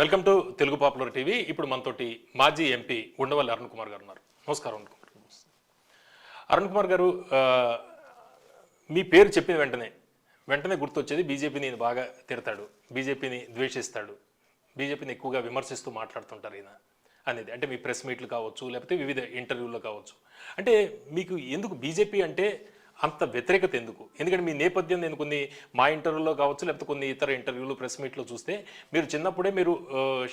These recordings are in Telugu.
Welcome to Telugu popular TV. ఇప్పుడు మనతోటి మాజీ ఎంపీ ఉండవల్లి అరుణ్ కుమార్ గారు ఉన్నారు. నమస్కారం అరుణ్ కుమార్ గారు. అరుణ్ కుమార్ గారు మీ పేరు చెప్పిన వెంటనే వెంటనే గుర్తొచ్చేది బీజేపీని ఈయన బాగా తిడతాడు బీజేపీని ద్వేషిస్తాడు బీజేపీని ఎక్కువగా విమర్శిస్తూ మాట్లాడుతుంటారు ఈయన అనేది. అంటే మీ ప్రెస్ మీట్లు కావచ్చు లేకపోతే వివిధ ఇంటర్వ్యూలు కావచ్చు. అంటే మీకు ఎందుకు బీజేపీ అంటే అంత వ్యతిరేకత ఎందుకు? ఎందుకంటే మీ నేపథ్యం నేను కొన్ని మా ఇంటర్వ్యూలో కావచ్చు లేకపోతే కొన్ని ఇతర ఇంటర్వ్యూలు ప్రెస్ మీట్లో చూస్తే మీరు చిన్నప్పుడే మీరు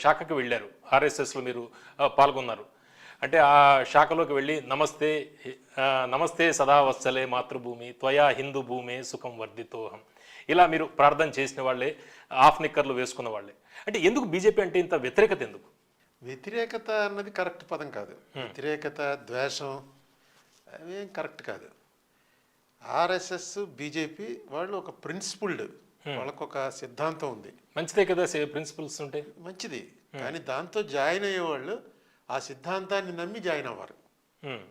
శాఖకి వెళ్ళారు. ఆర్ఎస్ఎస్లో మీరు పాల్గొన్నారు. అంటే ఆ శాఖలోకి వెళ్ళి నమస్తే నమస్తే సదా వత్సలే మాతృభూమి త్వయా హిందూ భూమే సుఖం వర్ధితోహం. ఇలా మీరు ప్రార్థన చేసిన వాళ్ళే ఆఫ్ నిక్కర్లు వేసుకున్న వాళ్ళే. అంటే ఎందుకు బీజేపీ అంటే ఇంత వ్యతిరేకత ఎందుకు? వ్యతిరేకత అన్నది కరెక్ట్ పదం కాదు. వ్యతిరేకత ద్వేషం అవేం కరెక్ట్ కాదు. ఆర్ఎస్ఎస్ బీజేపీ వాళ్ళు ఒక ప్రిన్సిపుల్డ్. వాళ్ళకు ఒక సిద్ధాంతం ఉంది. మంచిదే కదా ప్రిన్సిపల్స్ ఉంటే. మంచిది. కానీ దాంతో జాయిన్ అయ్యేవాళ్ళు ఆ సిద్ధాంతాన్ని నమ్మి జాయిన్ అవ్వరు. హ్మ్.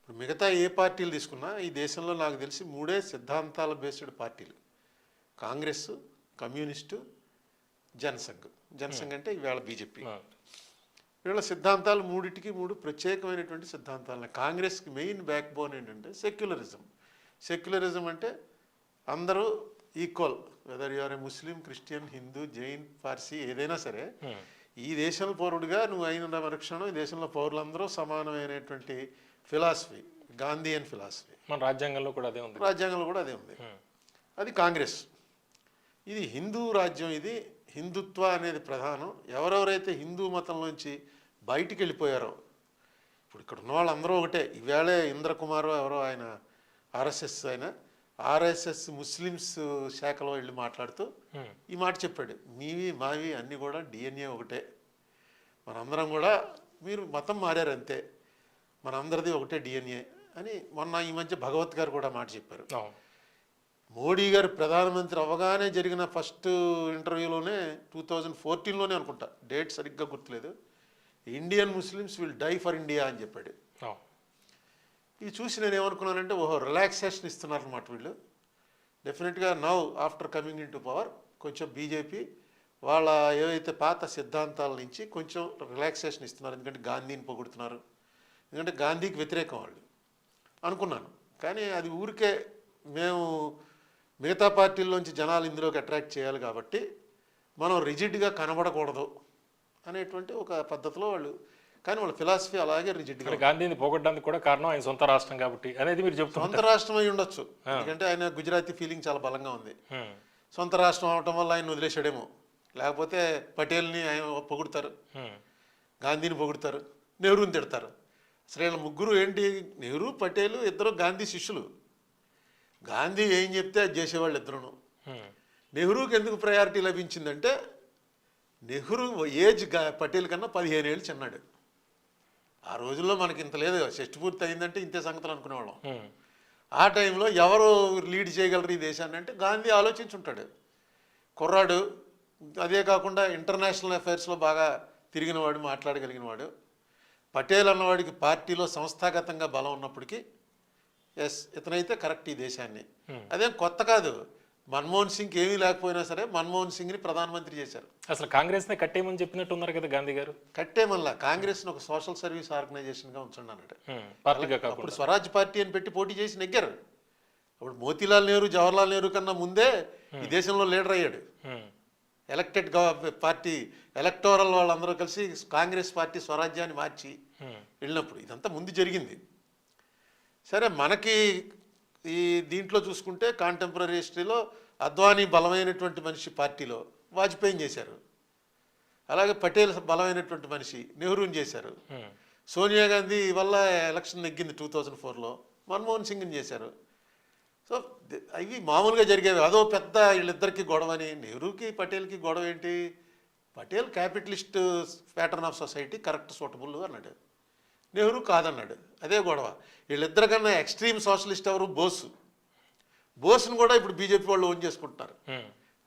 ఇప్పుడు మిగతా ఏ పార్టీలు తీసుకున్నా ఈ దేశంలో నాకు తెలిసి మూడే సిద్ధాంతాల బేస్డ్ పార్టీలు. కాంగ్రెస్ కమ్యూనిస్టు జనసంఘ్. జనసంఘ్ అంటే ఇవాళ బీజేపీ. వీళ్ళ సిద్ధాంతాలు మూడిటికి మూడు ప్రత్యేకమైనటువంటి సిద్ధాంతాలు. కాంగ్రెస్కి మెయిన్ బ్యాక్ బోన్ ఏంటంటే సెక్యులరిజం. సెక్యులరిజం అంటే అందరూ equal whether you are a Muslim Christian Hindu Jain Parsi ఏదైనా సరే హ్మ్. ఈ దేశంలో పౌరుడిగా నువ్వు అయిన మరుక్షణం ఈ దేశంలో పౌరులందరూ సమానమైనటువంటి ఫిలాసఫీ గాంధీయన్ ఫిలాసఫీ మన రాజ్యాంగంలో కూడా అదే ఉంది. రాజ్యాంగంలో కూడా అదే ఉంది. హ్మ్. అది కాంగ్రెస్. ఇది హిందూ రాజ్యం ఇది హిందుత్వ అనేది ప్రధానం. ఎవరెవరైతే హిందూ మతంలోంచి బయటికి వెళ్ళిపోయారో ఇప్పుడు ఇక్కడ ఉన్న వాళ్ళందరూ ఒకటే. ఈవేళే ఇంద్రకుమార్ ఎవరో ఆయన ఆర్ఎస్ఎస్ ఆయన ఆర్ఎస్ఎస్ ముస్లిమ్స్ శాఖలో వెళ్ళి మాట్లాడుతూ. ఈ మాట చెప్పాడు. మీవి మావి అన్నీ కూడా డిఎన్ఏ ఒకటే. మనందరం కూడా మీరు మతం మారారు అంతే. మనందరిది ఒకటే డిఎన్ఏ అని మొన్న ఈ మధ్య భగవత్ గారు కూడా మాట చెప్పారు. మోడీ గారు ప్రధానమంత్రి అవ్వగానే జరిగిన ఫస్ట్ ఇంటర్వ్యూలోనే టూ థౌజండ్ ఫోర్టీన్లోనే అనుకుంటా. డేట్ సరిగ్గా గుర్తులేదు. Indian Muslims will die for India అని చెప్పాడు. ఇది చూసి నేను ఏమనుకున్నానంటే ఓహో రిలాక్సేషన్ ఇస్తున్నారనమాట వీళ్ళు. డెఫినెట్గా now after coming into power కొంచెం బీజేపీ వాళ్ళ ఏవైతే పాత సిద్ధాంతాల నుంచి కొంచెం రిలాక్సేషన్ ఇస్తున్నారు. ఎందుకంటే గాంధీని పొగుడుతున్నారు. ఎందుకంటే గాంధీకి వ్యతిరేకం వాళ్ళు. అనుకున్నాను. కానీ అది ఊరికే మేము మిగతా పార్టీల్లోంచి జనాలు ఇందులోకి అట్రాక్ట్ చేయాలి కాబట్టి మనం రిజిడ్గా కనబడకూడదు అనేటువంటి ఒక పద్ధతిలో వాళ్ళు కానీ వాళ్ళ ఫిలాసఫీ అలాగే రిజిడ్గా గాంధీని పోగొట్టడానికి కూడా కారణం ఆయన సొంత రాష్ట్రం కాబట్టి అనేది మీరు చెప్తున్నారు సొంత రాష్ట్రం అయి ఉండొచ్చు. ఎందుకంటే ఆయన గుజరాతీ ఫీలింగ్ చాలా బలంగా ఉంది. సొంత రాష్ట్రం అవటం వల్ల ఆయన వదిలేసాడేమో లేకపోతే పటేల్ని ఆయన పొగుడుతారు. గాంధీని పొగుడుతారు. నెహ్రూని తిడతారు. అసలు వీళ్ళ ముగ్గురు ఏంటి? నెహ్రూ పటేల్ ఇద్దరు గాంధీ శిష్యులు. గాంధీ ఏం చెప్తే అది చేసేవాళ్ళు ఇద్దరును. నెహ్రూకి ఎందుకు ప్రయారిటీ లభించిందంటే నెహ్రూ ఏజ్ పటేల్ కన్నా పదిహేను ఏళ్ళు చిన్నాడు. ఆ రోజుల్లో మనకి ఇంత లేదు షష్టి పూర్తి అయిందంటే ఇంతే సంగతులు అనుకునేవాళ్ళం. ఆ టైంలో ఎవరు లీడ్ చేయగలరు ఈ దేశాన్ని అంటే గాంధీ ఆలోచించుంటాడు. కుర్రాడు అదే కాకుండా ఇంటర్నేషనల్ అఫైర్స్లో బాగా తిరిగినవాడు మాట్లాడగలిగినవాడు. పటేల్ అన్నవాడికి పార్టీలో సంస్థాగతంగా బలం ఉన్నప్పటికీ ఎస్ ఇతనైతే కరెక్ట్ ఈ దేశాన్ని. అదేం కొత్త కాదు. మన్మోహన్ సింగ్ ఏమీ లేకపోయినా సరే మన్మోహన్ సింగ్ని ప్రధానమంత్రి చేశారు. అసలు కాంగ్రెస్నే కట్టేయమని చెప్పినట్టు ఉన్నారు కదా గాంధీ గారు? కట్టే మళ్ళా కాంగ్రెస్ని ఒక సోషల్ సర్వీస్ ఆర్గనైజేషన్గా ఉంచండి అన్నాడు హ్మ్. పార్టీగా కాకుండా. అప్పుడు స్వరాజ్ పార్టీ అని పెట్టి పోటీ చేసి నెగ్గారు. అప్పుడు మోతీలాల్ నెహ్రూ జవహర్లాల్ నెహ్రూ కన్నా ముందే ఈ దేశంలో లీడర్ అయ్యాడు. ఎలక్టెడ్ పార్టీ ఎలక్టోరల్ వాళ్ళందరూ కలిసి కాంగ్రెస్ పార్టీ స్వరాజ్యాన్ని మార్చి. వెళ్ళినప్పుడు ఇదంతా ముందు జరిగింది. సరే మనకి ఈ దీంట్లో చూసుకుంటే కాంటెంపరీ హిస్టరీలో అద్వానీ బలమైనటువంటి మనిషి పార్టీలో వాజ్పేయిని చేశారు. అలాగే పటేల్ బలమైనటువంటి మనిషి నెహ్రూని చేశారు. సోనియా గాంధీ వల్ల ఎలక్షన్ నెగ్గింది టూ థౌజండ్ ఫోర్లో. మన్మోహన్ సింగ్ని చేశారు. సో అవి మామూలుగా జరిగేవి అదో పెద్ద వీళ్ళిద్దరికి గొడవని నెహ్రూకి పటేల్కి గొడవ ఏంటి? Patel capitalist pattern of society correct suitable అన్నాడు. నెహ్రూ కాదన్నాడు. అదే గొడవ. వీళ్ళిద్దరికన్నా ఎక్స్ట్రీమ్ సోషలిస్ట్ ఎవరు? బోసు. బోస్ని కూడా ఇప్పుడు బీజేపీ వాళ్ళు ఓన్ చేసుకుంటున్నారు.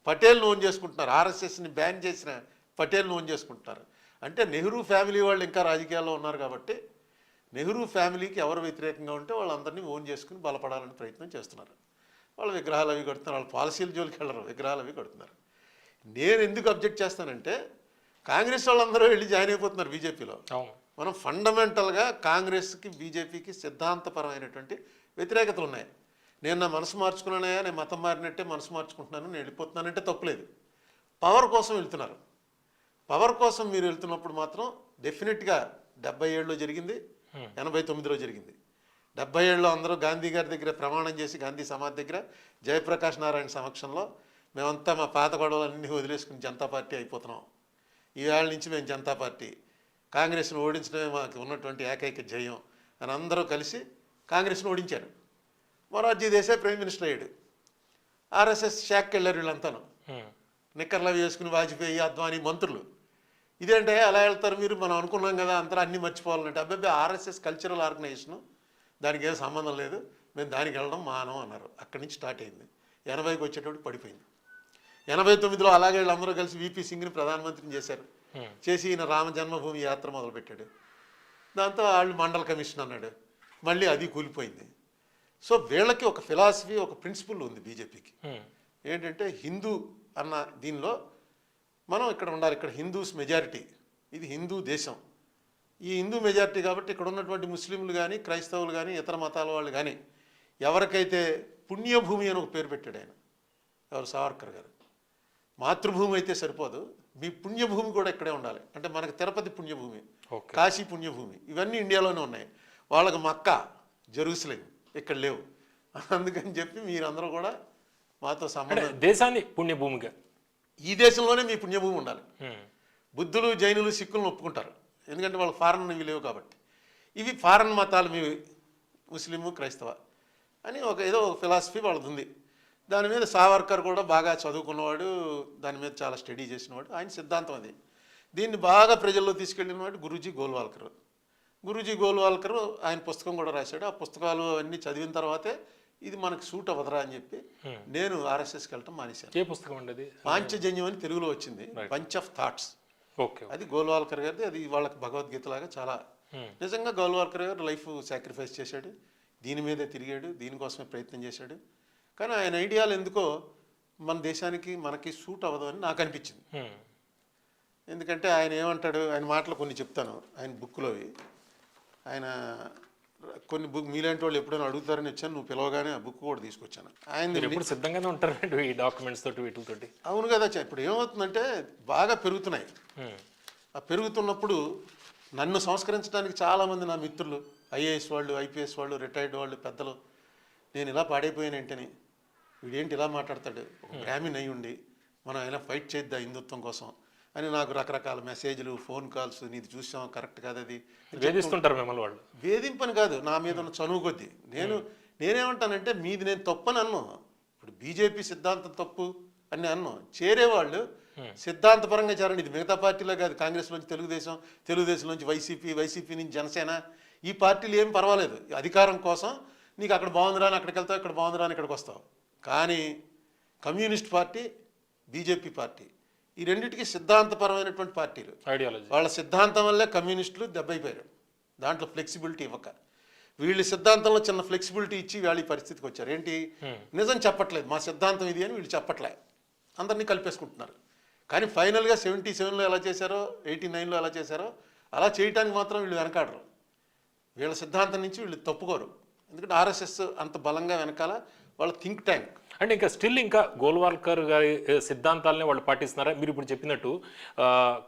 పటేల్ను ఓన్ చేసుకుంటున్నారు. ఆర్ఎస్ఎస్ని బ్యాన్ చేసిన పటేల్ను ఓన్ చేసుకుంటున్నారు. అంటే నెహ్రూ ఫ్యామిలీ వాళ్ళు ఇంకా రాజకీయాల్లో ఉన్నారు కాబట్టి నెహ్రూ ఫ్యామిలీకి ఎవరు వ్యతిరేకంగా ఉంటే వాళ్ళందరినీ ఓన్ చేసుకుని బలపడాలని ప్రయత్నం చేస్తున్నారు. వాళ్ళ విగ్రహాలు అవి కడుతున్నారు. వాళ్ళ పాలసీల జోలికి వెళ్ళరు. విగ్రహాలు అవి కడుతున్నారు. నేను ఎందుకు అబ్జెక్ట్ చేస్తానంటే కాంగ్రెస్ వాళ్ళందరూ వెళ్ళి జాయిన్ అయిపోతున్నారు బీజేపీలో. అవును. మనం ఫండమెంటల్గా కాంగ్రెస్కి బీజేపీకి సిద్ధాంతపరమైనటువంటి వ్యతిరేకతలు ఉన్నాయి. నేను నా మనసు మార్చుకున్నానయా నేను మతం మారినట్టే మనసు మార్చుకుంటున్నాను నేను వెళ్ళిపోతున్నానంటే తప్పులేదు. పవర్ కోసం వెళ్తున్నారు. పవర్ కోసం మీరు వెళ్తున్నప్పుడు మాత్రం డెఫినెట్గా డెబ్బై ఏడులో జరిగింది ఎనభై తొమ్మిదిలో జరిగింది. డెబ్బై ఏడులో అందరూ గాంధీ గారి దగ్గర ప్రమాణం చేసి గాంధీ సమాధి దగ్గర జయప్రకాష్ నారాయణ సమక్షంలో మేమంతా మా పాత గొడవలన్నీ వదిలేసుకుని జనతా పార్టీ అయిపోతున్నాం. ఈవేళ నుంచి మేము జనతా పార్టీ. కాంగ్రెస్ను ఓడించడమే మాకు ఉన్నటువంటి ఏకైక జయం అని అందరూ కలిసి కాంగ్రెస్ను ఓడించారు. మొరార్జీ దేశాయ్ ప్రైమ్ మినిస్టర్ అయ్యాడు. ఆర్ఎస్ఎస్ శాఖకి వెళ్ళారు వీళ్ళంతాను. ఉమ్. నిక్కర్లు అవి వేసుకుని వాజ్పేయి అద్వానీ మంత్రులు. ఇదేంటే ఎలా వెళ్తారు మీరు? మనం అనుకున్నాం కదా అంతా అన్నీ మర్చిపోవాలంటే. అబ్బాయి ఆర్ఎస్ఎస్ కల్చరల్ ఆర్గనైజేషన్ దానికి ఏం సంబంధం లేదు. మేము దానికి వెళ్ళడం మానం అన్నారు. అక్కడి నుంచి స్టార్ట్ అయింది. ఎనభైకి వచ్చేటప్పుడు పడిపోయింది. ఎనభై తొమ్మిదిలో అలాగే వీళ్ళందరూ కలిసి విపి సింగ్ని ప్రధానమంత్రిని చేశారు. చేసి ఈయన రామ జన్మభూమి యాత్ర మొదలుపెట్టాడు. దాంతో వాళ్ళు మండల కమిషన్ అన్నాడు. మళ్ళీ అది కూలిపోయింది. సో వీళ్ళకి ఒక ఫిలాసఫీ ఒక ప్రిన్సిపల్ ఉంది బీజేపీకి. ఉమ్. ఏంటంటే హిందూ అన్న దీనిలో మనం ఇక్కడ ఉండాలి. ఇక్కడ హిందూస్ మెజారిటీ. ఇది హిందూ దేశం. ఈ హిందూ మెజారిటీ కాబట్టి ఇక్కడ ఉన్నటువంటి ముస్లింలు కానీ క్రైస్తవులు కానీ ఇతర మతాల వాళ్ళు కానీ ఎవరికైతే పుణ్యభూమి అని ఒక పేరు పెట్టాడు ఆయన. ఎవరు సావర్కర్ గారు. మాతృభూమి అయితే సరిపోదు. మీ పుణ్యభూమి కూడా ఇక్కడే ఉండాలి. అంటే మనకి తిరుపతి పుణ్యభూమి కాశీ పుణ్యభూమి ఇవన్నీ ఇండియాలోనే ఉన్నాయి. వాళ్ళకి మక్కా జెరూసలేం ఇక్కడ లేవు. అందుకని చెప్పి మీరందరూ కూడా మాతో సంబంధం దేశాన్ని పుణ్యభూమిగా. ఈ దేశంలోనే మీ పుణ్యభూమి ఉండాలి. బుద్ధులు జైనులు సిక్కులను ఒప్పుకుంటారు. ఎందుకంటే వాళ్ళు ఫారెన్ ఇవి లేవు కాబట్టి. ఇవి ఫారెన్ మతాలు మీ ముస్లిము క్రైస్తవ అని ఒక ఏదో ఒక ఫిలాసఫీ వాళ్ళది ఉంది. దాని మీద సావర్కర్ కూడా బాగా చదువుకున్నవాడు దాని మీద చాలా స్టడీ చేసినవాడు. ఆయన సిద్ధాంతం అది. దీన్ని బాగా ప్రజల్లో తీసుకెళ్ళిన వాడు గురూజీ గోల్వాల్కర్. గురూజీ గోల్వాల్కర్ ఆయన పుస్తకం కూడా రాశాడు. ఆ పుస్తకాలు అన్నీ చదివిన తర్వాతే ఇది మనకు సూట్ అవ్వదురా అని చెప్పి నేను ఆర్ఎస్ఎస్కి వెళ్ళటం మానేశాను. ఏ పుస్తకం అండి అది? పాంచజన్యం అని తెలుగులో వచ్చింది. బంచ్ ఆఫ్ థాట్స్ ఓకే అది గోల్వాల్కర్ గారిది. అది వాళ్ళకి భగవద్గీత లాగా చాలా. నిజంగా గోల్వాల్కర్ గారు లైఫ్ సాక్రిఫైస్ చేశాడు. దీని మీదే తిరిగాడు. దీనికోసమే ప్రయత్నం చేశాడు. కానీ ఆయన ఐడియాలు ఎందుకో మన దేశానికి మనకి సూట్ అవ్వదు అని నాకు అనిపించింది. ఎందుకంటే ఆయన ఏమంటాడు ఆయన మాటలు కొన్ని చెప్తాను ఆయన బుక్లోవి ఆయన కొన్ని బుక్ మీలాంటి వాళ్ళు ఎప్పుడైనా అడుగుతారని వచ్చాను నువ్వు పిలవగానే ఆ బుక్ కూడా తీసుకొచ్చాను. ఆయన సిద్ధంగానే ఉంటారండి ఈ డాక్యుమెంట్స్ తోటి వీటితోటి అవును కదా ఇప్పుడు ఏమవుతుందంటే బాగా పెరుగుతున్నాయి. ఆ పెరుగుతున్నప్పుడు నన్ను సంస్కరించడానికి చాలామంది నా మిత్రులు ఐఏఎస్ వాళ్ళు ఐపీఎస్ వాళ్ళు రిటైర్డ్ వాళ్ళు పెద్దలు నేను ఇలా పాడైపోయానేంటని వీడేంటి ఇలా మాట్లాడతాడు? ఒక బ్రాహ్మణ్ అయి ఉండి మనం ఎలా ఫైట్ చేద్దాం హిందుత్వం కోసం? అని నాకు రకరకాల మెసేజ్లు ఫోన్ కాల్స్ నీది చూసాం కరెక్ట్ కాదు అది? వేధిస్తుంటారు మిమ్మల్ని వాళ్ళు. వేధింపని కాదు నా మీద ఉన్న చనువు కొద్దీ. నేను నేనేమంటానంటే మీది నేను తప్పని అన్ను. ఇప్పుడు బీజేపీ సిద్ధాంతం తప్పు అని అన్ను. చేరేవాళ్ళు సిద్ధాంతపరంగా చేరండి ఇది. మిగతా పార్టీలో కాదు. కాంగ్రెస్ నుంచి తెలుగుదేశం తెలుగుదేశం నుంచి వైసీపీ వైసీపీ నుంచి జనసేన. ఈ పార్టీలు ఏం పర్వాలేదు. అధికారం కోసం నీకు అక్కడ బాగుందిరా అని అక్కడికి వెళ్తావు ఇక్కడ బాగుందిరా అని ఇక్కడికి వస్తావు. కానీ కమ్యూనిస్ట్ పార్టీ బీజేపీ పార్టీ ఈ రెండింటికి సిద్ధాంతపరమైనటువంటి పార్టీలు. ఐడియాలజీ వాళ్ళ సిద్ధాంతం వల్లే కమ్యూనిస్టులు దెబ్బైపోయారు. దాంట్లో ఫ్లెక్సిబిలిటీ ఇవ్వక. వీళ్ళ సిద్ధాంతంలో చిన్న ఫ్లెక్సిబిలిటీ ఇచ్చి వాళ్ళ ఈ పరిస్థితికి వచ్చారు. ఏంటి? నిజం చెప్పట్లేదు. మా సిద్ధాంతం ఇది అని వీళ్ళు చెప్పట్లే. అందరినీ కలిపేసుకుంటున్నారు. కానీ ఫైనల్గా సెవెంటీ సెవెన్లో ఎలా చేశారో ఎయిటీ నైన్లో ఎలా చేశారో అలా చేయటానికి మాత్రం వీళ్ళు వెనకాడరు. వీళ్ళ సిద్ధాంతం నుంచి వీళ్ళు తప్పుకోరు. ఎందుకంటే ఆర్ఎస్ఎస్ అంత బలంగా వెనకాల వాళ్ళ థింక్ ట్యాంక్. అంటే ఇంకా స్టిల్ ఇంకా గోల్వాల్కర్ గారి సిద్ధాంతాలనే వాళ్ళు పాటిస్తున్నారా? మీరు ఇప్పుడు చెప్పినట్టు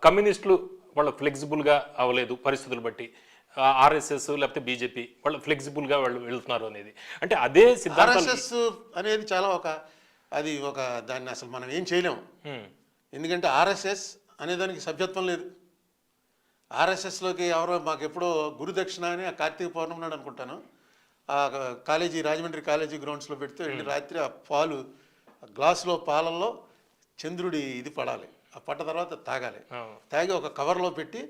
కమ్యూనిస్టులు వాళ్ళు ఫ్లెక్సిబుల్గా అవ్వలేదు పరిస్థితులు బట్టి. ఆర్ఎస్ఎస్ లేకపోతే బీజేపీ వాళ్ళు ఫ్లెక్సిబుల్గా వాళ్ళు వెళ్తున్నారు అనేది. అంటే అదే ఆర్ఎస్ఎస్ అనేది చాలా ఒక అది ఒక దాన్ని అసలు మనం ఏం చేయలేము ఎందుకంటే ఆర్ఎస్ఎస్ అనేదానికి సభ్యత్వం లేదు. ఆర్ఎస్ఎస్లోకి ఎవరో మాకు ఎప్పుడో గురుదక్షిణ అని ఆ కార్తీక పౌర్ణమి నాడు అనుకుంటాను. ఆ కాలేజీ రాజమండ్రి కాలేజీ గ్రౌండ్స్లో పెడితే వెళ్ళి రాత్రి ఆ పాలు గ్లాసులో పాలల్లో చంద్రుడి ఇది పడాలి. ఆ పడ్డ తర్వాత తాగాలి. తాగి ఒక కవర్లో పెట్టి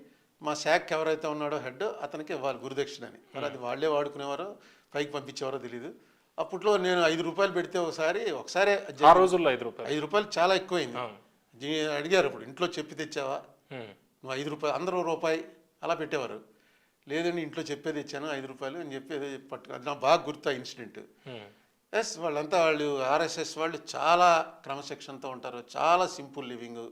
మా శాఖ ఎవరైతే ఉన్నాడో హెడ్ అతనికి ఇవ్వాలి గురుదక్షిణ అని. మరి అది వాళ్ళే వాడుకునేవారో పైకి పంపించేవారో తెలియదు అప్పట్లో నేను ఐదు రూపాయలు పెడితే ఒకసారి ఒకసారి ఆ రోజుల్లో ఐదు రూపాయలు. ఐదు రూపాయలు చాలా ఎక్కువైంది. అడిగారు ఇప్పుడు ఇంట్లో చెప్పి తెచ్చావా? నువ్వు ఐదు రూపాయలు అందరూ రూపాయి అలా పెట్టేవారు. లేదండి ఇంట్లో చెప్పేది ఇచ్చాను ఐదు రూపాయలు అని చెప్పేది పట్టు అది నాకు బాగా గుర్తు ఆ ఇన్సిడెంట్. ఎస్ వాళ్ళంతా వాళ్ళు ఆర్ఎస్ఎస్ వాళ్ళు చాలా క్రమశిక్షణతో ఉంటారు చాలా సింపుల్ లివింగ్.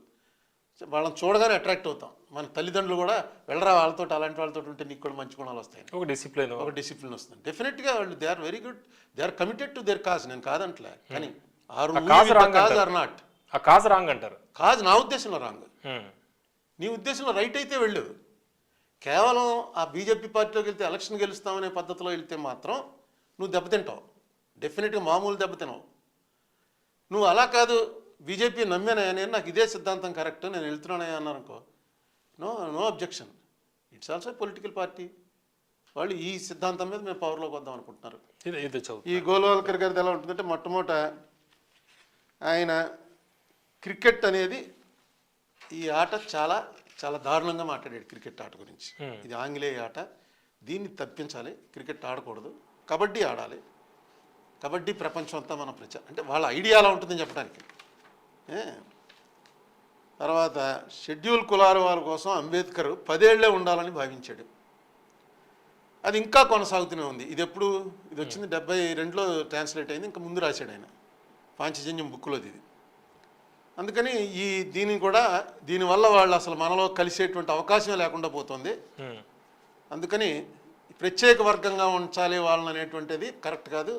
వాళ్ళని చూడగానే అట్రాక్ట్ అవుతాం. మన తల్లిదండ్రులు కూడా వెళ్ళరా వాళ్ళతో అలాంటి వాళ్ళతో ఉంటే నీకు కూడా మంచి గుణాలు వస్తాయి. ఒక డిసిప్లిన్. ఒక డిసిప్లిన్ వస్తుంది. డెఫినెట్గా వాళ్ళు they are very good they are committed to their cause నేను కాదంటలే. కానీ ఆరు కాజ్. ఆర్ నాట్ ఆ కాజ్ రాంగ్ అంటారు. కాజ్ నా ఉద్దేశంలో రాంగ్. నీ ఉద్దేశంలో రైట్ అయితే వెళ్ళు. కేవలం ఆ బీజేపీ పార్టీలోకి వెళ్తే ఎలక్షన్ గెలుస్తామనే పద్ధతిలో వెళ్తే మాత్రం నువ్వు దెబ్బతింటావు డెఫినెట్గా మామూలు దెబ్బతినవు నువ్వు అలా కాదు బీజేపీ నమ్మానయ్యా నేను నాకు ఇదే సిద్ధాంతం కరెక్ట్ నేను వెళ్తున్నానయ్యా అన్నారనుకో. No no objection it's also political party వాళ్ళు ఈ సిద్ధాంతం మీద మేము పవర్లోకి వద్దాం అనుకుంటున్నారు. ఇది ఇది చదువు ఈ గోల్వాల్కర్ గారిది ఎలా ఉంటుందంటే మొట్టమొదట ఆయన క్రికెట్ అనేది ఈ ఆట చాలా చాలా దారుణంగా మాట్లాడాడు క్రికెట్ ఆట గురించి. ఇది ఆంగ్లేయ ఆట. దీన్ని తప్పించాలి. క్రికెట్ ఆడకూడదు. కబడ్డీ ఆడాలి. కబడ్డీ ప్రపంచం అంతా మన ప్రచారం అంటే వాళ్ళ ఐడియా అలా ఉంటుందని చెప్పడానికి? తర్వాత షెడ్యూల్ కులాల వాళ్ళ కోసం అంబేద్కర్ పదేళ్ళే ఉండాలని భావించాడు. అది ఇంకా కొనసాగుతూనే ఉంది. ఇది ఎప్పుడు? ఇది వచ్చింది డెబ్బై రెండులో ట్రాన్స్లేట్ అయింది. ఇంకా ముందు రాశాడు ఆయన. పాంచజన్యం బుక్లోది ఇది. అందుకని ఈ దీని కూడా దీనివల్ల వాళ్ళు అసలు మనలో కలిసేటువంటి అవకాశం లేకుండా పోతుంది. అందుకని ప్రత్యేక వర్గంగా ఉంచాలి వాళ్ళని అనేటువంటిది కరెక్ట్ కాదు.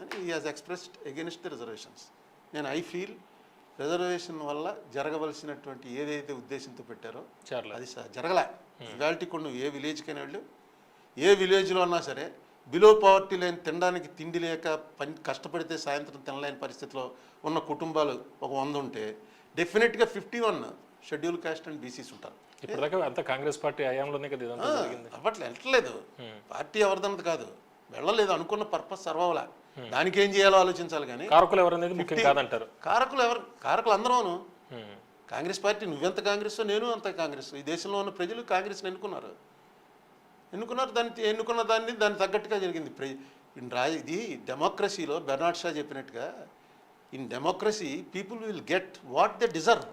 అని ఈ has expressed against the reservations నేను ఐ ఫీల్ రిజర్వేషన్ వల్ల జరగవలసినటువంటి ఏదైతే ఉద్దేశంతో పెట్టారో చార్లే అది జరగలే. ఇవాళకి కొన్ని ఏ విలేజ్కైనా వెళ్ళు. ఏ విలేజ్లో అన్నా సరే బిలో పవర్టీ లేని తినడానికి తిండి లేక పని కష్టపడితే సాయంత్రం తినలేని పరిస్థితిలో ఉన్న కుటుంబాలు ఒక వంద ఉంటే డెఫినెట్గా fifty one scheduled caste and BCs ఉంటారు. అంతా కాంగ్రెస్ పార్టీ హయాంలోనే కదా అప్పట్లో వెళ్ళట్లేదు. పార్టీ ఎవరిదన్నది కాదు. వెళ్ళలేదు అనుకున్న పర్పస్ సర్వవలా. దానికి ఏం చేయాలో ఆలోచించాలి కానీ కారకులు ఎవరనేది ముఖ్యం కాదంటారు. కారకులు ఎవరు కారకులు అందరూను. ఉమ్. కాంగ్రెస్ పార్టీ నువ్వెంత కాంగ్రెస్ నేను అంత కాంగ్రెస్. ఈ దేశంలో ఉన్న ప్రజలు కాంగ్రెస్ని ఎన్నుకున్నారు. ఎన్నుకున్నారు దాన్ని ఎన్నుకున్న దాన్ని దాన్ని తగ్గట్టుగా జరిగింది. ఇది డెమోక్రసీలో బెర్నాడ్ షా చెప్పినట్టుగా in democracy people will get what they deserve.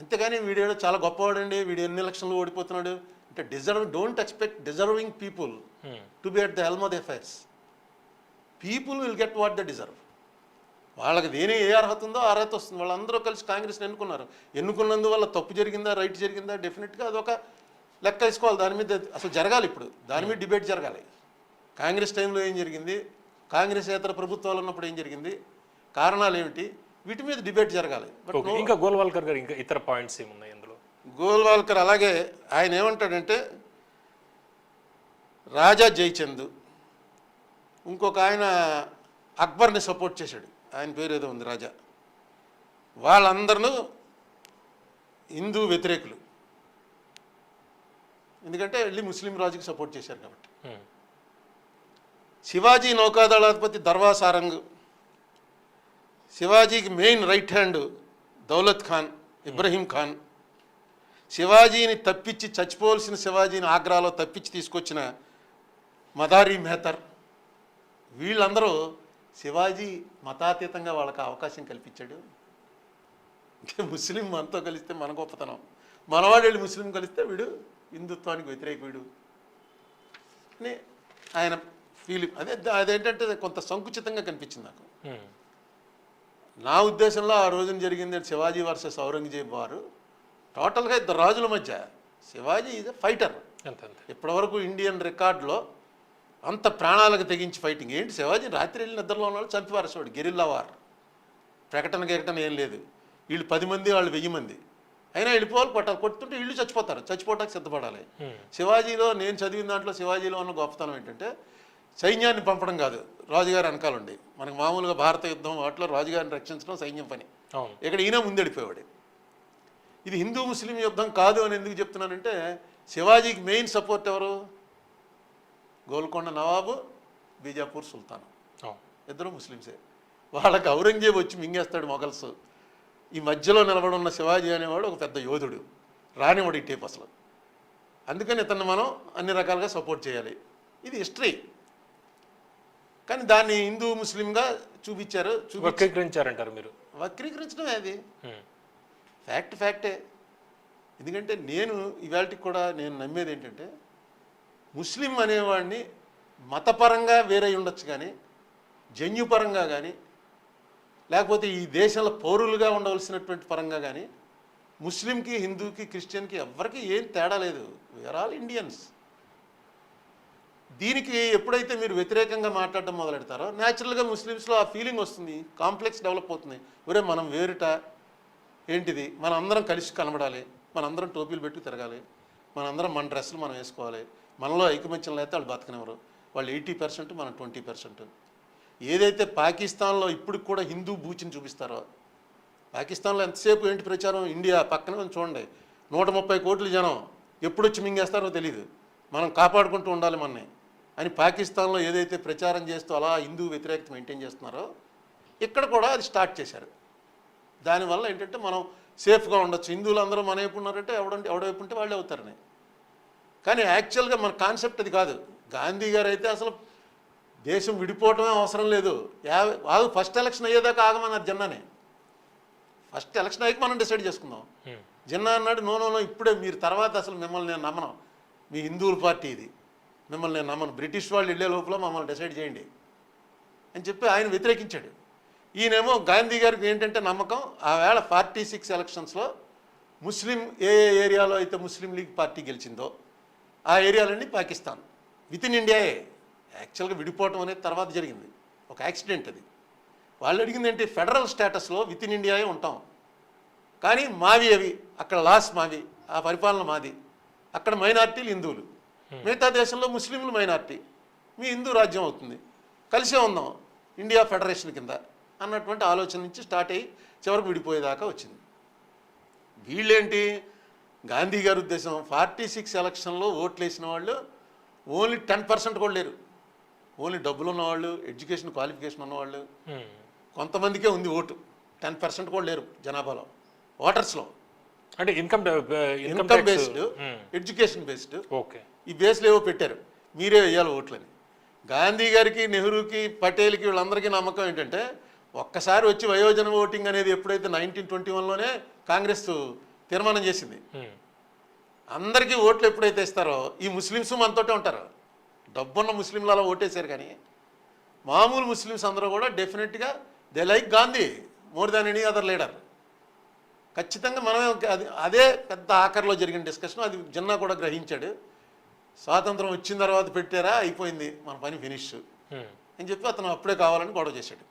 అంతేగాని వీడేదో చాలా గొప్పవాడండి వీడు ఎన్ని ఎలక్షన్లు ఓడిపోతున్నాడు. అంటే deserve don't expect deserving people. To be at the helm of the affairs people will get what the deserve వాళ్ళకి దేని ఏ అర్హత ఉందో అర్హత వస్తుంది. వాళ్ళందరూ కలిసి కాంగ్రెస్ని ఎన్నుకున్నారు. ఎన్నుకున్నందువల్ల తప్పు జరిగిందా రైట్ జరిగిందా? డెఫినెట్గా అదొక లెక్క వేసుకోవాలి దాని మీద అసలు జరగాలి ఇప్పుడు. దాని మీద డిబేట్ జరగాలి. కాంగ్రెస్ టైంలో ఏం జరిగింది? కాంగ్రెస్ ఇతర ప్రభుత్వాలు ఉన్నప్పుడు ఏం జరిగింది? కారణాలు ఏమిటి? వీటి మీద డిబేట్ జరగాలి. ఇంకా గోల్వాల్కర్ గారు ఇంకా ఇతర పాయింట్స్ ఏమున్నాయి అందులో? గోల్వాల్కర్ అలాగే ఆయన ఏమంటాడంటే రాజా జయచంద్ ఇంకొక ఆయన అక్బర్ని సపోర్ట్ చేశాడు. ఆయన పేరు ఏదో ఉంది రాజా. వాళ్ళందరూ హిందూ వ్యతిరేకులు. ఎందుకంటే వెళ్ళి ముస్లిం రాజుకి సపోర్ట్ చేశారు కాబట్టి. ఉమ్. శివాజీ నౌకాదళాధిపతి Darya Sarang శివాజీకి main right hand Daulat Khan Ibrahim Khan శివాజీని తప్పించి చచ్చిపోవలసిన శివాజీని ఆగ్రాలో తప్పించి తీసుకొచ్చిన మదారీ మెహతర్ వీళ్ళందరూ శివాజీ మతాతీతంగా వాళ్ళకి అవకాశం కల్పించాడు. ముస్లిం మనతో కలిస్తే మన గొప్పతనం. మనవాడు వెళ్ళి ముస్లిం కలిస్తే వీడు హిందుత్వానికి వ్యతిరేక వీడు అని ఆయన ఫీలింగ్ అదే అదేంటంటే కొంత సంకుచితంగా కనిపించింది నాకు. నా ఉద్దేశంలో ఆ రోజున జరిగింది శివాజీ వర్సెస్ ఔరంగజేబ్ వారు టోటల్గా ఇద్దరు రాజుల మధ్య శివాజీ ఈజ్ ఎ ఫైటర్. ఇప్పటివరకు ఇండియన్ రికార్డులో అంత ప్రాణాలకు తెగించి ఫైటింగ్. ఏంటి శివాజీ రాత్రి వెళ్ళి నిద్రలో ఉన్నాడు చంపివారసేవాడు గెరిల్లా వార్. ప్రకటన గిరకటన ఏం లేదు. వీళ్ళు పది మంది వాళ్ళు వెయ్యి మంది. అయినా వెళ్ళిపోవాలి కొట్టాలి కొట్టుతుంటే వీళ్ళు చచ్చిపోతారు. చచ్చిపోవటానికి సిద్ధపడాలి. శివాజీలో నేను చదివిన దాంట్లో శివాజీలో ఉన్న గొప్పతనం ఏంటంటే సైన్యాన్ని పంపడం కాదు. రాజుగారి వెనకాలండి. మనకు మామూలుగా భారత యుద్ధం వాటిలో రాజుగారిని రక్షించడం సైన్యం పని. ఇక్కడ ఈయన ముందడిపోయాడు ఇది హిందూ ముస్లిం యుద్ధం కాదు అని ఎందుకు చెప్తున్నానంటే శివాజీకి మెయిన్ సపోర్ట్ ఎవరు? గోల్కొండ నవాబు బీజాపూర్ సుల్తాన్. ఇద్దరు ముస్లింసే వాళ్ళకి ఔరంగజేబు వచ్చి మింగేస్తాడు మొఘల్స్. ఈ మధ్యలో నిలబడి ఉన్న శివాజీ అనేవాడు ఒక పెద్ద యోధుడు. రానివాడు ఈ టేప్ అసలు. అందుకని ఇతన్ని మనం అన్ని రకాలుగా సపోర్ట్ చేయాలి. ఇది హిస్టరీ. కానీ దాన్ని హిందూ ముస్లింగా చూపించారు చూపి వక్రీకరించారంటారు మీరు? వక్రీకరించడమే అది. ఫ్యాక్ట్ ఫ్యాక్టే ఎందుకంటే నేను ఇవాళకి కూడా నేను నమ్మేది ఏంటంటే ముస్లిం అనేవాడిని మతపరంగా వేరే ఉండొచ్చు కానీ జన్యుపరంగా కానీ లేకపోతే ఈ దేశంలో పౌరులుగా ఉండవలసినటువంటి పరంగా కానీ ముస్లింకి హిందూకి క్రిస్టియన్కి ఎవరికి ఏం తేడా లేదు. వీఆర్ ఆల్ ఇండియన్స్ దీనికి ఎప్పుడైతే మీరు వ్యతిరేకంగా మాట్లాడడం మొదలెడతారో న్యాచురల్గా ముస్లిమ్స్లో ఆ ఫీలింగ్ వస్తుంది. కాంప్లెక్స్ డెవలప్ అవుతుంది. ఒరే మనం వేరుట? ఏంటిది? మనం అందరం కలిసి కనబడాలి. మనందరం టోపీలు పెట్టి తిరగాలి. మనందరం మన డ్రెస్సులు మనం వేసుకోవాలి. మనలో ఐకమత్యం లేకపోతే వాళ్ళు బతకనివ్వరు. వాళ్ళు ఎయిటీ పర్సెంట్ మనం ట్వంటీ పర్సెంట్. ఏదైతే పాకిస్తాన్లో ఇప్పుడు కూడా హిందూ బూచిని చూపిస్తారో పాకిస్తాన్లో ఎంతసేపు ఏంటి ప్రచారం? ఇండియా పక్కన చూడండి. నూట ముప్పై కోట్ల జనం ఎప్పుడు వచ్చి మింగేస్తారో తెలియదు మనం కాపాడుకుంటూ ఉండాలి మనని. అని పాకిస్తాన్లో ఏదైతే ప్రచారం చేస్తూ అలా హిందూ వ్యతిరేకత మెయింటైన్ చేస్తున్నారో ఇక్కడ కూడా అది స్టార్ట్ చేశారు. దానివల్ల ఏంటంటే మనం సేఫ్గా ఉండొచ్చు. హిందువులు అందరూ మన వైపు ఉన్నారంటే ఎవడంటే ఎవడవైపు ఉంటే వాళ్ళే అవుతారని. కానీ యాక్చువల్గా మన కాన్సెప్ట్ అది కాదు. గాంధీ గారు అయితే అసలు దేశం విడిపోవటమే అవసరం లేదు. యాభై ఆగు ఫస్ట్ ఎలక్షన్ అయ్యేదాకా ఆగమన్నారు జన్నానే. ఫస్ట్ ఎలక్షన్ అయ్యాక మనం డిసైడ్ చేసుకుందాం. జిన్నా అన్నాడు నో నో నో ఇప్పుడే మీరు తర్వాత అసలు మిమ్మల్ని నేను నమ్మను. మీ హిందువుల పార్టీ ఇది. మిమ్మల్ని నేను నమ్మను. బ్రిటిష్ వాళ్ళు వెళ్ళే లోపల మమ్మల్ని డిసైడ్ చేయండి. అని చెప్పి ఆయన వ్యతిరేకించాడు. ఈయనేమో గాంధీ గారికి ఏంటంటే నమ్మకం ఆ వేళ ఫార్టీ సిక్స్ ఎలక్షన్స్లో ముస్లిం ఏ ఏ ఏరియాలో అయితే ముస్లిం లీగ్ పార్టీ గెలిచిందో ఆ ఏరియాలన్నీ పాకిస్తాన్. విత్ ఇన్ ఇండియాయే యాక్చువల్గా విడిపోవటం అనేది తర్వాత జరిగింది. ఒక యాక్సిడెంట్ అది. వాళ్ళు అడిగింది ఏంటి? ఫెడరల్ స్టేటస్లో విత్ ఇన్ ఇండియాయే ఉంటాం. కానీ మావి అవి అక్కడ లాస్ మావి ఆ పరిపాలన మాది. అక్కడ మైనార్టీలు హిందువులు. మిగతా దేశంలో ముస్లింలు మైనార్టీ. మీ హిందూ రాజ్యం అవుతుంది. కలిసే ఉందాం ఇండియా ఫెడరేషన్ కింద అన్నటువంటి ఆలోచన నుంచి స్టార్ట్ అయ్యి చివరికి విడిపోయేదాకా వచ్చింది. వీళ్ళేంటి? గాంధీ గారి ఉద్దేశం ఫార్టీ సిక్స్ ఎలక్షన్లో ఓట్లు వేసిన వాళ్ళు ఓన్లీ టెన్ పర్సెంట్ కూడా లేరు. ఓన్లీ డబ్బులు ఉన్నవాళ్ళు ఎడ్యుకేషన్ క్వాలిఫికేషన్ ఉన్నవాళ్ళు. కొంతమందికే ఉంది ఓటు. టెన్ పర్సెంట్ కూడా లేరు జనాభాలో. ఓటర్స్లో. అంటే income income based education based. Okay. ఈ బేస్లు ఏవో పెట్టారు. మీరే వేయాలి ఓట్లని. గాంధీ గారికి నెహ్రూకి పటేల్కి వీళ్ళందరికీ నమ్మకం ఏంటంటే ఒక్కసారి వచ్చి వయోజన ఓటింగ్ అనేది ఎప్పుడైతే నైన్టీన్ ట్వంటీ వన్లోనే కాంగ్రెస్ తీర్మానం చేసింది. అందరికీ ఓట్లు ఎప్పుడైతే ఇస్తారో ఈ ముస్లిమ్స్ మనతోటే ఉంటారు. డబ్బున్న ముస్లింలు అలా ఓటేశారు కానీ మామూలు ముస్లిమ్స్ అందరూ కూడా డెఫినెట్గా they like Gandhi more than any other leader. ఖచ్చితంగా మనమే అది అదే పెద్ద ఆఖరిలో జరిగిన డిస్కషన్. అది జిన్నా కూడా గ్రహించాడు. స్వాతంత్రం వచ్చిన తర్వాత పెట్టారా అయిపోయింది. మన పని ఫినిష్. అని చెప్పి అతను అప్పుడే కావాలని గొడవ చేశాడు.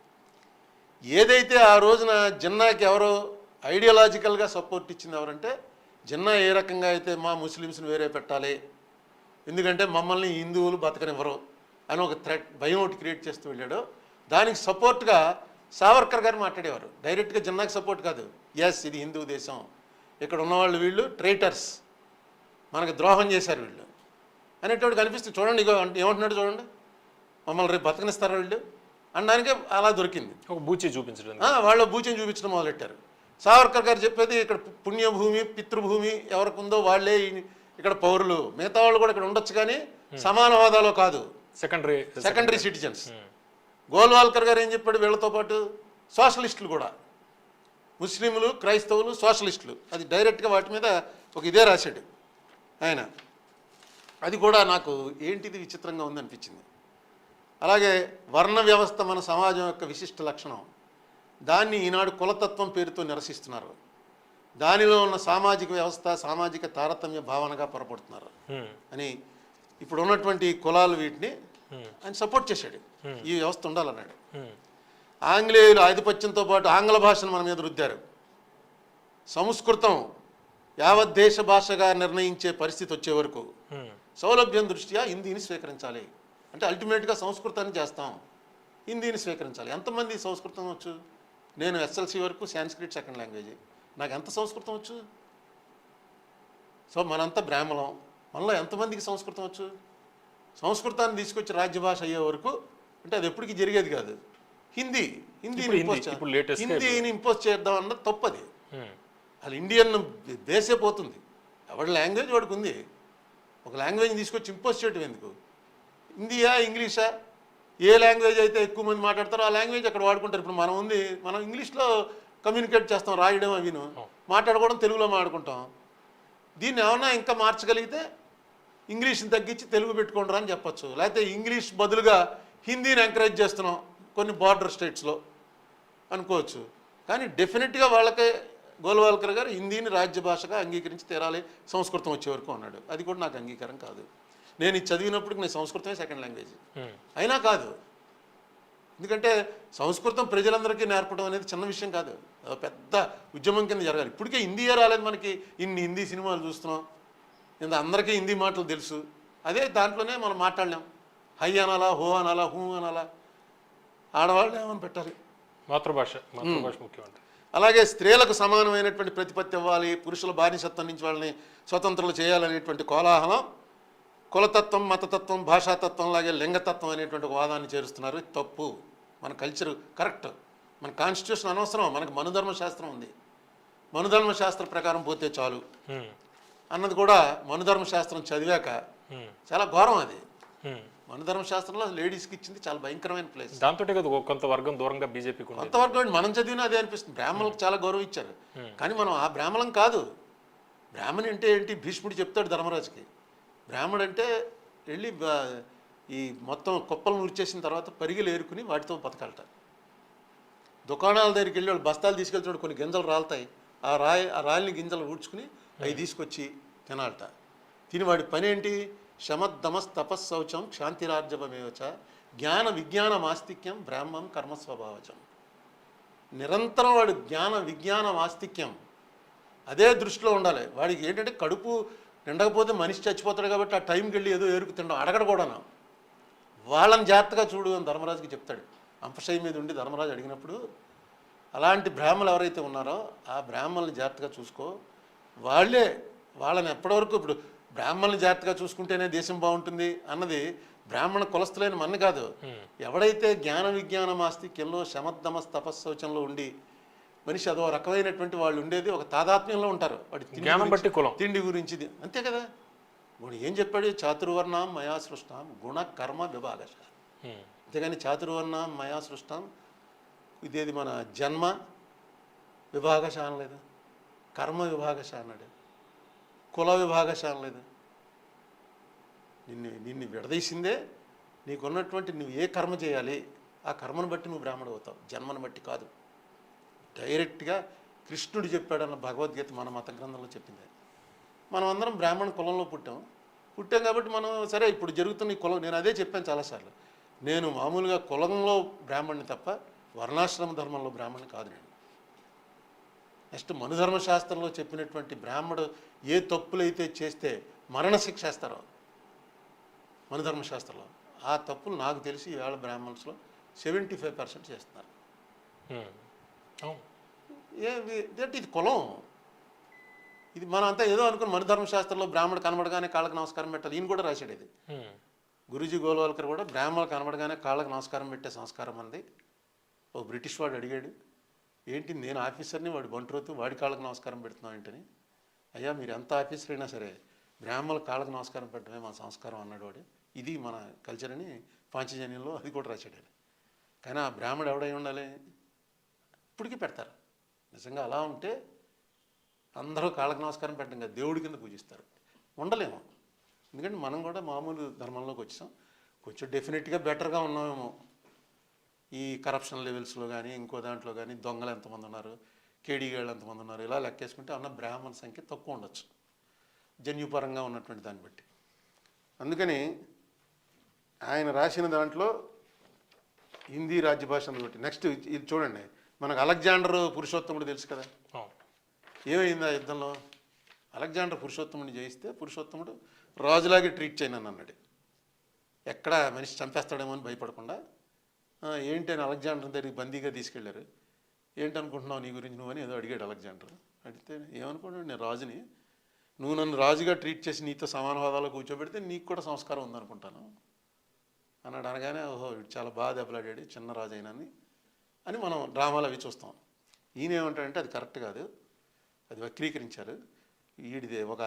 ఏదైతే ఆ రోజున జిన్నాకి ఎవరో ఐడియాలజికల్గా సపోర్ట్ ఇచ్చింది ఎవరంటే జిన్నా ఏ రకంగా అయితే మా ముస్లిమ్స్ని వేరే పెట్టాలి ఎందుకంటే మమ్మల్ని హిందువులు బతకనివ్వరు అని ఒక థ్రెట్ భయం ఒకటి క్రియేట్ చేస్తూ వెళ్ళాడు. దానికి సపోర్ట్గా సావర్కర్ గారు మాట్లాడేవారు. డైరెక్ట్గా జిన్నాకి సపోర్ట్ కాదు. ఎస్ ఇది హిందూ దేశం. ఇక్కడ ఉన్నవాళ్ళు వీళ్ళు ట్రైటర్స్ మనకు ద్రోహం చేశారు వీళ్ళు. అనేటువంటి కనిపిస్తుంది చూడండి ఇగో ఏమంటున్నాడు చూడండి? మమ్మల్ని రేపు బతకనిస్తారా వీళ్ళు? అనడానికే అలా దొరికింది. ఒక బూచి చూపించడం. వాళ్ళు భూచిని చూపించడం మొదలెట్టారు. సావర్కర్ గారు చెప్పేది ఇక్కడ పుణ్యభూమి పితృభూమి ఎవరికి ఉందో వాళ్ళే ఇక్కడ పౌరులు మిగతా వాళ్ళు కూడా ఇక్కడ ఉండొచ్చు కానీ సమాన హోదాలో కాదు. సెకండరీ సెకండరీ సిటిజన్స్ గోల్వాల్కర్ గారు ఏం చెప్పాడు? వీళ్ళతో పాటు సోషలిస్టులు కూడా. ముస్లింలు క్రైస్తవులు సోషలిస్టులు. అది డైరెక్ట్గా వాటి మీద ఒక ఇదే రాశాడు. ఆయన. అది కూడా నాకు ఏంటిది విచిత్రంగా ఉందనిపించింది. అలాగే వర్ణ వ్యవస్థ మన సమాజం యొక్క విశిష్ట లక్షణం. దాన్ని ఈనాడు కులతత్వం పేరుతో నిరసిస్తున్నారు. దానిలో ఉన్న సామాజిక వ్యవస్థ సామాజిక తారతమ్య భావనగా పొరపడుతున్నారు. అని ఇప్పుడు ఉన్నటువంటి కులాలు వీటిని. ఆయన సపోర్ట్ చేశాడు. ఈ వ్యవస్థ ఉండాలన్నాడు. ఆంగ్లేయులు ఆధిపత్యంతో పాటు ఆంగ్ల భాషను మన మీద రుద్దారు. సంస్కృతం యావత్ దేశ భాషగా నిర్ణయించే పరిస్థితి వచ్చే వరకు. సౌలభ్యం దృష్ట్యా హిందీని స్వీకరించాలి. అంటే అల్టిమేట్గా సంస్కృతాన్ని చేస్తాం. హిందీని స్వీకరించాలి. ఎంతమంది సంస్కృతం వచ్చు? నేను ఎస్ఎల్సి వరకు సాంస్క్రిట్ సెకండ్ లాంగ్వేజ్. నాకు ఎంత సంస్కృతం వచ్చు? సో మనంతా బ్రాహ్మణం. మనలో ఎంతమందికి సంస్కృతం వచ్చు? సంస్కృతాన్ని తీసుకొచ్చి రాజ్య భాష అయ్యే వరకు అంటే అది ఎప్పటికీ జరిగేది కాదు. హిందీ హిందీని ఇంపోజ్ హిందీని ఇంపోజ్ చేద్దాం అన్నది తప్పది. అసలు ఇండియన్ బేసే పోతుంది. ఎవరి లాంగ్వేజ్ వాడికి ఉంది? ఒక లాంగ్వేజ్ తీసుకొచ్చి ఇంపోజ్ చేయటం ఎందుకు? హిందీయా ఇంగ్లీషా? ఏ లాంగ్వేజ్ అయితే ఎక్కువ మంది మాట్లాడతారో ఆ లాంగ్వేజ్ అక్కడ వాడుకుంటారు. ఇప్పుడు మనం ఉంది మనం ఇంగ్లీష్లో కమ్యూనికేట్ చేస్తాం రాయడం అవిను. మాట్లాడుకోవడం తెలుగులో మాట్లాడుకుంటాం. దీన్ని ఏమన్నా ఇంకా మార్చగలిగితే ఇంగ్లీష్ని తగ్గించి తెలుగు పెట్టుకుంటారు అని చెప్పొచ్చు. లేకపోతే ఇంగ్లీష్ బదులుగా హిందీని ఎంకరేజ్ చేస్తున్నాం కొన్ని బార్డర్ స్టేట్స్లో అనుకోవచ్చు. కానీ డెఫినెట్గా వాళ్ళకే గోల్వాల్కర్ గారు హిందీని రాజ్య భాషగా అంగీకరించి తీరాలి సంస్కృతం వచ్చే వరకు అన్నాడు. అది కూడా నాకు అంగీకారం కాదు. నేను ఇది చదివినప్పుడు నేను సంస్కృతమే సెకండ్ లాంగ్వేజ్ అయినా కాదు ఎందుకంటే సంస్కృతం ప్రజలందరికీ నేర్పడం అనేది చిన్న విషయం కాదు. పెద్ద ఉద్యమం కింద జరగాలి. ఇప్పటికే హిందీయే రాలేదు మనకి. ఇన్ని హిందీ సినిమాలు చూస్తున్నాం. ఇంత అందరికీ హిందీ మాటలు తెలుసు. అదే దాంట్లోనే మనం మాట్లాడలేం. హై అనాలా హో అనాలా హూ అనాలా. ఆడవాళ్ళు ఏమని పెట్టాలి? మాతృభాష మాతృభాష ముఖ్యం అంటే అలాగే స్త్రీలకు సమానమైనటువంటి ప్రతిపత్తి ఇవ్వాలి. పురుషుల బానిసత్వం నుంచి వాళ్ళని స్వతంత్రులు చేయాలనేటువంటి కోలాహలం కులతత్వం మతతత్వం భాషాతత్వం లాగే లింగతత్వం అనేటువంటి ఒక వాదాన్ని చేరుస్తున్నారు. తప్పు. మన కల్చర్ కరెక్ట్ మన కాన్స్టిట్యూషన్ అనవసరం. మనకు మనుధర్మ శాస్త్రం ఉంది. మనుధర్మ శాస్త్రం ప్రకారం పోతే చాలు. అన్నది కూడా మనుధర్మ శాస్త్రం చదివాక చాలా ఘోరం అది. మనుధర్మ శాస్త్రంలో లేడీస్కి ఇచ్చింది చాలా భయంకరమైన ప్లేస్ దాంతో కదా కొంత వర్గం దూరంగా బీజేపీకి ఉండేది. కొంతవరకు ఏంటి, మనం చదివినా అదే అనిపిస్తుంది. బ్రాహ్మణులకు చాలా గౌరవం ఇచ్చారు. కానీ మనం ఆ బ్రాహ్మణం కాదు. బ్రాహ్మణి అంటే ఏంటి? భీష్ముడు చెప్తాడు ధర్మరాజుకి. బ్రాహ్మడు అంటే వెళ్ళి ఈ మొత్తం కుప్పలను ఉరిచేసిన తర్వాత పరిగెలు ఏరుకుని వాటితో బతకాలట. దుకాణాల దగ్గరికి వెళ్ళి వాళ్ళు బస్తాలు తీసుకెళ్తున్నాడు కొన్ని గింజలు రాలుతాయి. ఆ రాయి ఆ రాలిని గింజలు ఊడ్చుకుని అవి తీసుకొచ్చి తినాలట. తిని వాడి పని ఏంటి? శమద్దమస్ తపస్సౌచం క్షాంతిరార్జవమేవచ జ్ఞాన విజ్ఞాన మాస్తిక్యం బ్రాహ్మం కర్మస్వభావచం. నిరంతరం వాడు జ్ఞాన విజ్ఞాన మాస్తిక్యం అదే దృష్టిలో ఉండాలి. వాడికి ఏంటంటే కడుపు నిండకపోతే మనిషి చచ్చిపోతాడు కాబట్టి ఆ టైంకి వెళ్ళి ఏదో ఏరుకు తినడం అడగడు కూడాను. వాళ్ళని జాగ్రత్తగా చూడు అని ధర్మరాజుకి చెప్తాడు. అంపశయ్య మీద ఉండి ధర్మరాజు అడిగినప్పుడు అలాంటి బ్రాహ్మణులు ఎవరైతే ఉన్నారో ఆ బ్రాహ్మణుల్ని జాగ్రత్తగా చూసుకో. వాళ్ళే వాళ్ళని ఎప్పటివరకు ఇప్పుడు బ్రాహ్మణుల్ని జాగ్రత్తగా చూసుకుంటేనే దేశం బాగుంటుంది అన్నది బ్రాహ్మణ కులస్తులైన మన కాదు. ఎవడైతే జ్ఞాన విజ్ఞాన ఆస్తిక్యంలో శమద్దమస్ తపస్సౌచంలో ఉండి మనిషి అదో రకమైనటువంటి వాళ్ళు ఉండేది ఒక తాదాత్మ్యంలో ఉంటారు. వాడి జ్ఞానం బట్టి కులం. తిండి గురించి. అంతే కదా? వాడు ఏం చెప్పాడు? చాతుర్వర్ణం మయా సృష్టాం గుణ కర్మ విభాగశ. ఉమ్, అంతేగాని చాతుర్వర్ణం మయా సృష్టాం ఇదేది మన జన్మ విభాగశ అనలేదు. కర్మ విభాగశ అన్నాడు. కుల విభాగశ అనలేదు. నిన్ను నిన్ను విడదీసిందే నీకున్నటువంటి నువ్వు ఏ కర్మ చేయాలి ఆ కర్మను బట్టి నువ్వు బ్రాహ్మడు అవుతావు. జన్మను బట్టి కాదు. డైరెక్ట్గా కృష్ణుడు చెప్పాడన్న భగవద్గీత మన మత గ్రంథంలో చెప్పింది. మనం అందరం బ్రాహ్మణ కులంలో పుట్టాం. పుట్టాం కాబట్టి మనం సరే ఇప్పుడు జరుగుతున్న ఈ కులం నేను అదే చెప్పాను చాలాసార్లు నేను మామూలుగా కులంలో బ్రాహ్మణ్ణి తప్ప వర్ణాశ్రమ ధర్మంలో బ్రాహ్మణ్ కాదు నేను. నెక్స్ట్ మనుధర్మ శాస్త్రంలో చెప్పినటువంటి బ్రాహ్మడు ఏ తప్పులైతే చేస్తే మరణశిక్ష వేస్తారో మనుధర్మ శాస్త్రంలో ఆ తప్పులు నాకు తెలిసి ఈవేళ బ్రాహ్మణ్స్లో సెవెంటీ ఫైవ్ పర్సెంట్ చేస్తున్నారు. ఉమ్. అవును. ఏ ఇదేంటి ఇది కులం? ఇది మనం అంతా ఏదో అనుకుని మన ధర్మశాస్త్రంలో బ్రాహ్మడు కనబడగానే కాళ్ళకి నమస్కారం పెట్టాలి. ఈయన కూడా రాశాడు ఇది. గురూజీ గోల్వాల్కర్ కూడా బ్రాహ్మణులు కనబడగానే కాళ్ళకి నమస్కారం పెట్టే సంస్కారం అంది ఓ బ్రిటిష్ వాడు అడిగాడు ఏంటి నేను ఆఫీసర్ని వాడు బంట్రోతు వాడి కాళ్ళకి నమస్కారం పెడుతున్నావు ఏంటని? అయ్యా మీరు ఎంత ఆఫీసర్ అయినా సరే బ్రాహ్మణుల కాళ్ళకి నమస్కారం పెట్టడమే మా సంస్కారం అన్నాడు వాడు. ఇది మన కల్చర్ అని పాంచజన్యంలో అది కూడా రాశాడు కానీ ఆ బ్రాహ్మడు ఎవడై ఉండాలి? ఇప్పటికీ పెడతారు. నిజంగా అలా ఉంటే అందరూ కాళ్ళకి నమస్కారం పెట్టడం కదా దేవుడి కింద పూజిస్తారు. ఉండలేము. ఎందుకంటే మనం కూడా మామూలు ధర్మంలోకి వచ్చాం. కొంచెం డెఫినెట్గా బెటర్గా ఉన్నామేమో. ఈ కరప్షన్ లెవెల్స్లో కానీ ఇంకో దాంట్లో కానీ దొంగలు ఎంతమంది ఉన్నారు కేడీగాళ్ళు ఎంతమంది ఉన్నారు ఇలా లెక్కేసుకుంటే అన్న బ్రాహ్మణ సంఖ్య తక్కువ ఉండొచ్చు. జన్యుపరంగా ఉన్నటువంటి దాన్ని బట్టి. అందుకని ఆయన రాసిన దాంట్లో హిందీ రాజ్య భాష బట్టి నెక్స్ట్ ఇది చూడండి. మనకు అలెగ్జాండర్ పురుషోత్తముడు తెలుసు కదా? ఏమైంది ఆ యుద్ధంలో? అలెగ్జాండర్ పురుషోత్తముడిని జయిస్తే పురుషోత్తముడు రాజులాగే ట్రీట్ చేయను అన్నాడు. ఎక్కడ మనిషి చంపేస్తాడేమో అని భయపడకుండా "ఆ, ఏంటి అని అలెగ్జాండర్ దగ్గరికి బందీగా తీసుకెళ్ళారు ఏంటనుకుంటున్నావు నీ గురించి నువ్వు అని ఏదో అడిగాడు అలెగ్జాండర్. అడిగితే ఏమనుకున్నాడు నేను రాజుని. నువ్వు నన్ను రాజుగా ట్రీట్ చేసి నీతో సమాన హోదాలో కూర్చోబెడితే నీకు కూడా సంస్కారం ఉందనుకుంటాను అన్నాడు. అనగానే ఓహో చాలా బాగా దెబ్బలాడాడు చిన్న రాజు అయినా అని మనం డ్రామాలు అవి చూస్తాం. ఈయన ఏమంటాడంటే అది కరెక్ట్ కాదు. అది వక్రీకరించారు. వీడిది ఒక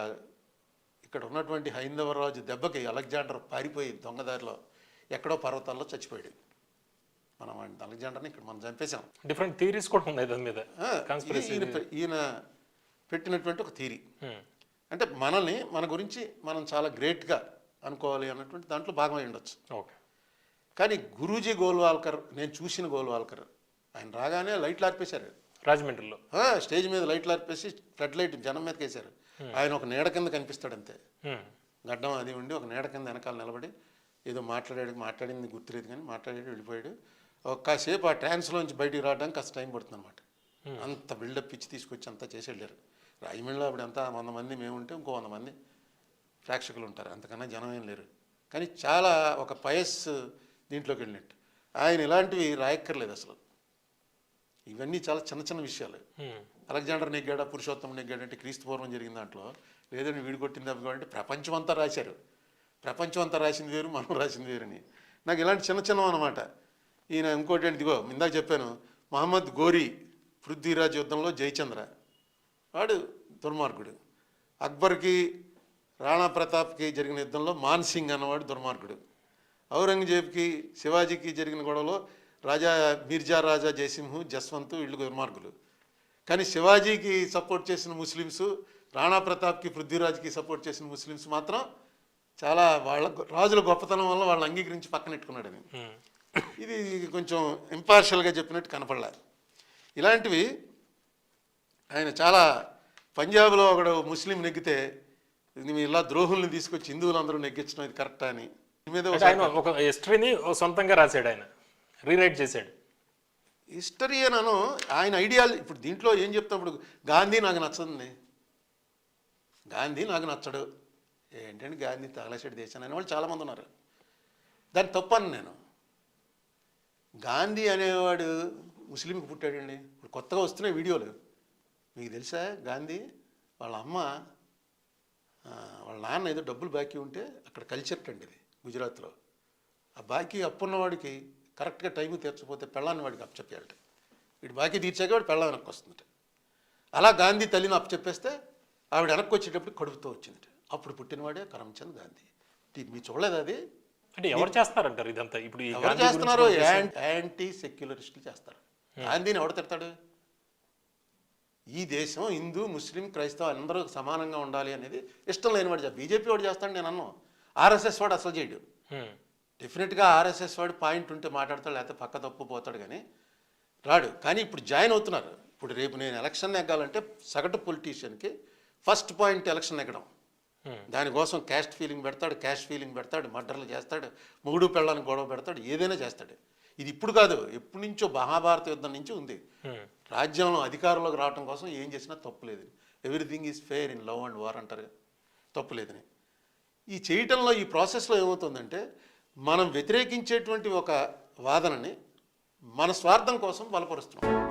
ఇక్కడ ఉన్నటువంటి హైందవ రాజు దెబ్బకి అలెగ్జాండర్ పారిపోయి దొంగదారిలో ఎక్కడో పర్వతాల్లో చచ్చిపోయాడు. మనం అలెగ్జాండర్ని ఇక్కడ మనం చంపేశాం. డిఫరెంట్ థీరీస్ కూడా ఉన్నాయి దాని మీద. ఈయన పెట్టినటువంటి ఒక థీరీ ఉమ్, అంటే మనల్ని మన గురించి మనం చాలా గ్రేట్గా అనుకోవాలి అన్నటువంటి దాంట్లో భాగమై ఉండొచ్చు. ఓకే కానీ గురూజీ గోల్వాల్కర్ నేను చూసిన గోల్వాల్కర్ ఆయన రాగానే లైట్లు ఆర్పేశారు. రాజమండ్రిలో. స్టేజ్ మీద లైట్లు ఆర్పేసి ఫ్లడ్ లైట్ జనం మీదకి వేశారు. ఆయన ఒక నీడ కింద కనిపిస్తాడు అంతే గడ్డం అది ఉండి ఒక నీడ కింద వెనకాల నిలబడి ఏదో మాట్లాడాడు మాట్లాడింది గుర్తులేదు కానీ మాట్లాడాడు వెళ్ళిపోయాడు. ఒక్కసేపు ఆ ట్రాన్స్లోంచి బయటికి రావడానికి కాస్త టైం పడుతుంది అనమాట అంత బిల్డప్ ఇచ్చి తీసుకొచ్చి అంతా చేసి వెళ్ళారు రాజమండ్రిలో అప్పుడు ఎంత వంద మంది మేము ఉంటే ఇంకో వంద మంది ప్రేక్షకులు ఉంటారు. అంతకన్నా జనం ఏం లేరు. కానీ చాలా ఒక పయస్ దీంట్లోకి వెళ్ళినట్టు. ఆయన ఇలాంటివి రాయక్కర్లేదు అసలు. ఇవన్నీ చాలా చిన్న చిన్న విషయాలు. అలెగ్జాండర్ నెగ్గాడా పురుషోత్తం నెగ్గాడా అంటే క్రీస్తు పూర్వం జరిగిన దాంట్లో లేదని వీడు కొట్టింది అంటే ప్రపంచం అంతా రాశారు. ప్రపంచం అంతా రాసింది వేరు మనం రాసింది వేరని. నాకు ఇలాంటి చిన్న చిన్న అనమాట ఈయన ఇంకోటి ఏంటి ఇదిగో ఇందాక చెప్పాను మహమ్మద్ గోరీ పృథ్వీరాజ్ యుద్ధంలో జయచంద్ర. వాడు దుర్మార్గుడు. అక్బర్కి రాణా ప్రతాప్కి జరిగిన యుద్ధంలో మాన్ సింగ్ అన్నవాడు దుర్మార్గుడు. ఔరంగజేబ్కి శివాజీకి జరిగిన గొడవలో రాజా మిర్జా రాజా జయసింహు జస్వంత్ వీళ్ళు దుర్మార్గులు. కానీ శివాజీకి సపోర్ట్ చేసిన ముస్లిమ్స్ రాణా ప్రతాప్కి పృథ్వీరాజ్కి సపోర్ట్ చేసిన ముస్లిమ్స్ మాత్రం చాలా వాళ్ళ రాజుల గొప్పతనం వల్ల వాళ్ళని అంగీకరించి పక్కనెట్టుకున్నాడు అని ఇది కొంచెం ఇంపార్షియల్గా చెప్పినట్టు కనపడలే ఇలాంటివి ఆయన చాలా పంజాబ్లో ఒకడు ముస్లిం నెగ్గితే ఇలా ద్రోహుల్ని తీసుకొచ్చి హిందువులందరూ నెగ్గించడం ఇది కరెక్టా అని. దీని మీద ఒక హిస్టరీని సొంతంగా రాశాడు ఆయన. రీరైట్ చేశాడు. హిస్టరీ అనను ఆయన ఐడియాలు ఇప్పుడు దీంట్లో ఏం చెప్తాం? ఇప్పుడు గాంధీ నాకు నచ్చదండి. గాంధీ నాకు నచ్చడు. ఏంటంటే గాంధీ తగలసేటి దేశం అనే వాళ్ళు చాలామంది ఉన్నారు. దాన్ని తప్పను నేను. గాంధీ అనేవాడు ముస్లింకి పుట్టాడండి. ఇప్పుడు కొత్తగా వస్తున్నాయి వీడియోలు. మీకు తెలుసా గాంధీ? వాళ్ళ అమ్మ వాళ్ళ నాన్న ఏదో డబ్బులు బాకీ ఉంటే అక్కడ కల్చర్ అండి ఇది గుజరాత్లో. ఆ బాకీ అప్పున్నవాడికి కరెక్ట్గా టైం తీర్చకపోతే పెళ్ళాన్ని వాడికి అప్పచెప్పాడట వీడు బాకీ తీర్చాక వాడు పెళ్ళం వెనక్కి వస్తుందట అలా గాంధీ తల్లిని అప్పచెప్పేస్తే ఆవిడ వెనక్కి వచ్చేటప్పుడు కడుపుతో వచ్చిందట. అప్పుడు పుట్టినవాడే కరమ్చంద్ గాంధీ. మీరు చూడలేదు అది? అంటే ఎవరు చేస్తారంటారు ఇదంతా? ఇప్పుడు ఎవరు చేస్తున్నారు? యాంటీ సెక్యులరిస్టులు చేస్తారు. గాంధీని ఎవడు తిడతాడు? ఈ దేశం హిందూ ముస్లిం క్రైస్తవ అందరూ సమానంగా ఉండాలి అనేది ఇష్టం లేని వాడు బీజేపీ వాడు చేస్తాడు నేను అన్నాను ఆర్ఎస్ఎస్ వాడు అసలు చేయడు. డెఫినెట్గా ఆర్ఎస్ఎస్ వాడు పాయింట్ ఉంటే మాట్లాడతాడు లేకపోతే పక్క తప్పు పోతాడు కానీ రాడు. కానీ ఇప్పుడు జాయిన్ అవుతున్నారు. ఇప్పుడు రేపు నేను ఎలక్షన్ నెగ్గాలంటే సగటు పొలిటీషియన్కి ఫస్ట్ పాయింట్ ఎలక్షన్ నెగ్గడం. ఉమ్, దానికోసం క్యాస్ట్ ఫీలింగ్ పెడతాడు క్యాష్ ఫీలింగ్ పెడతాడు మర్డర్లు చేస్తాడు మొగుడు పెళ్ళానికి గొడవ పెడతాడు ఏదైనా చేస్తాడు. ఇది ఇప్పుడు కాదు ఎప్పటి నుంచో మహాభారత యుద్ధం నుంచి ఉంది. ఉమ్, రాజ్యంలో అధికారంలోకి రావడం కోసం ఏం చేసినా తప్పులేదు everything is fair in love and war అంటారు తప్పులేదని ఈ చేయటంలో ఈ ప్రాసెస్లో ఏమవుతుందంటే మనం వ్యతిరేకించేటువంటి ఒక వాదనని మన స్వార్థం కోసం బలపరుస్తున్నాం.